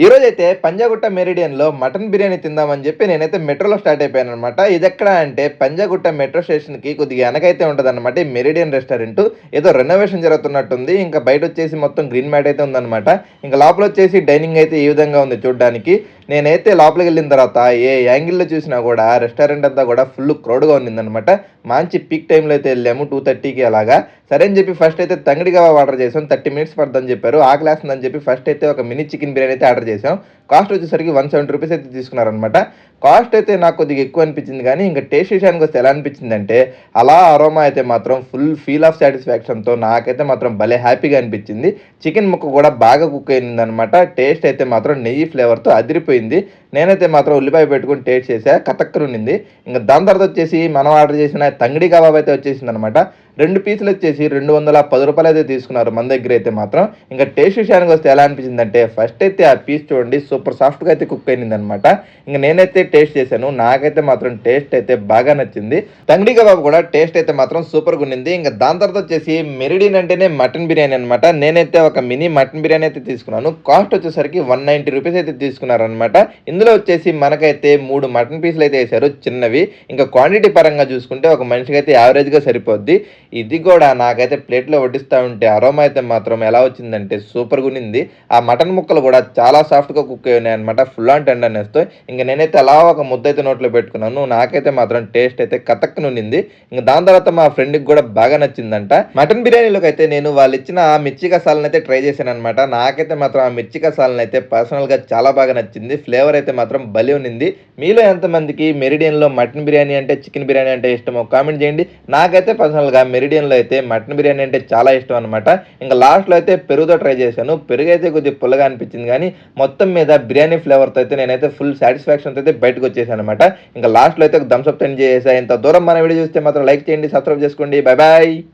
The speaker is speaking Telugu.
ఈ అయితే పంజాగుట్ట మెరిడియన్లో మటన్ బిర్యానీ తిందామని చెప్పి నేనైతే మెట్రోలో స్టార్ట్ అయిపోయాను అనమాట ఇది ఎక్కడ అంటే పంజాగుట్ట మెట్రో స్టేషన్కి కొద్దిగా వెనకైతే ఉంటుంది అనమాట ఈ మెరిడియన్ రెస్టారెంట్. ఏదో రెనోవేషన్ జరుగుతున్నట్టుంది. ఇంకా బయట వచ్చేసి మొత్తం గ్రీన్ మ్యాట్ అయితే ఉందన్నమాట. ఇంకా లోపల వచ్చేసి డైనింగ్ అయితే ఈ విధంగా ఉంది చూడడానికి. నేనైతే లోపలికి వెళ్ళిన తర్వాత ఏ యాంగిల్లో చూసినా కూడా రెస్టారెంట్ అంతా కూడా ఫుల్ క్రౌడ్గా ఉండిందనమాట మంచి పీక్ టైంలో అయితే వెళ్ళాము టూ థర్టీకి అలాగా. సరే అని చెప్పి ఫస్ట్ అయితే తంగిడి కబాబ్ ఆర్డర్ చేసాం థర్టీ మినిట్స్ పడుతుందని చెప్పారు. ఆకలేస్తుందని చెప్పి ఫస్ట్ అయితే ఒక మినీ చికెన్ బిర్యానీ అయితే ఆర్డర్ చేసాం కాస్ట్ వచ్చేసరికి వన్ సెవెంటీ రూపీస్ అయితే తీసుకున్నారనమాట కాస్ట్ అయితే నాకు కొద్దిగా ఎక్కువ అనిపించింది కానీ ఇంకా టేస్ట్ విషయానికి వస్తే ఎలా అనిపించింది అంటే అలా అరోమా అయితే మాత్రం ఫుల్ ఫీల్ ఆఫ్ సాటిస్ఫాక్షన్తో నాకైతే మాత్రం భలే హ్యాపీగా అనిపించింది. చికెన్ ముక్క కూడా బాగా కుక్ అయింది అనమాట టేస్ట్ అయితే మాత్రం నెయ్యి ఫ్లేవర్తో అదిరిపోయింది. నేనైతే మాత్రం ఉల్లిపాయ పెట్టుకుని టేస్ట్ చేసా కథక్కర్ ఉండింది ఇంకా దాని తర్వాత వచ్చేసి మనం ఆర్డర్ చేసిన తంగిడి కబాబ్ అయితే వచ్చేసింది అనమాట రెండు పీసులు వచ్చేసి రెండు వందల పది రూపాయలు అయితే తీసుకున్నారు మన దగ్గర అయితే మాత్రం. ఇంకా టేస్ట్ విషయానికి వస్తే ఎలా అనిపించింది అంటే ఫస్ట్ అయితే ఆ పీస్ చూడండి సూపర్ సాఫ్ట్గా అయితే కుక్ అయింది అనమాట ఇంకా నేనైతే టేస్ట్ చేశాను నాకైతే మాత్రం టేస్ట్ అయితే బాగా నచ్చింది. తంగిడి కబాబ్ కూడా టేస్ట్ అయితే మాత్రం సూపర్గా ఉండింది. ఇంకా దాని తర్వాత వచ్చేసి మెరిడిన్ అంటేనే మటన్ బిర్యానీ అనమాట. నేనైతే ఒక మినీ మటన్ బిర్యానీ అయితే తీసుకున్నాను. కాస్ట్ వచ్చేసరికి వన్ నైంటీ రూపీస్ అయితే తీసుకున్నారనమాట. ఇందులో వచ్చేసి మనకైతే మూడు మటన్ పీసులు అయితే వేశారు చిన్నవి. ఇంకా క్వాంటిటీ పరంగా చూసుకుంటే ఒక మనిషికి అయితే యావరేజ్గా సరిపోద్ది. ఇది కూడా నాకైతే ప్లేట్లో వడ్డిస్తూ ఉంటే అరోమా అయితే మాత్రం ఎలా వచ్చిందంటే సూపర్గా ఉన్నింది. ఆ మటన్ ముక్కలు కూడా చాలా సాఫ్ట్గా కుక్ అయినాయి అనమాట ఫుల్ ఆన్ టెండర్నెస్తో ఇంకా నేనైతే అలా ఒక ముద్ద అయితే నోట్లో పెట్టుకున్నాను. నాకైతే మాత్రం టేస్ట్ అయితే కథక్ నుండింది ఇంకా దాని తర్వాత మా ఫ్రెండ్కి కూడా బాగా నచ్చిందంట. మటన్ బిర్యానీలోకి అయితే నేను వాళ్ళు ఇచ్చిన ఆ మిర్చి కసాలను అయితే ట్రై చేశాను అనమాట నాకైతే మాత్రం ఆ మిర్చి కసాలను అయితే పర్సనల్గా చాలా బాగా నచ్చింది. ఫ్లేవర్ అయితే మాత్రం బలి ఉన్నింది. మీలో ఎంతమందికి మెరిడియన్లో మటన్ బిర్యానీ అంటే చికెన్ బిర్యానీ అంటే ఇష్టమో కామెంట్ చేయండి. నాకైతే పర్సనల్గా మెరిడియన్లో అయితే మటన్ బిర్యానీ అంటే చాలా ఇష్టం అనమాట ఇంకా లాస్ట్లో అయితే పెరుగుతో ట్రై చేశాను. పెరుగు అయితే కొద్దిగా పుల్లగా అనిపించింది కానీ మొత్తం మీద బిర్యానీ ఫ్లేవర్తో అయితే నేనైతే ఫుల్ సాటిస్ఫాక్షన్తో అయితే బయటకు వచ్చేసాను అనమాట ఇంకా లాస్ట్లో అయితే థమ్స్అప్ టెన్ చేసా ఇంత దూరం మన వీడియో చూస్తే మాత్రం లైక్ చేయండి సబ్స్క్రైబ్ చేసుకోండి. Bye bye.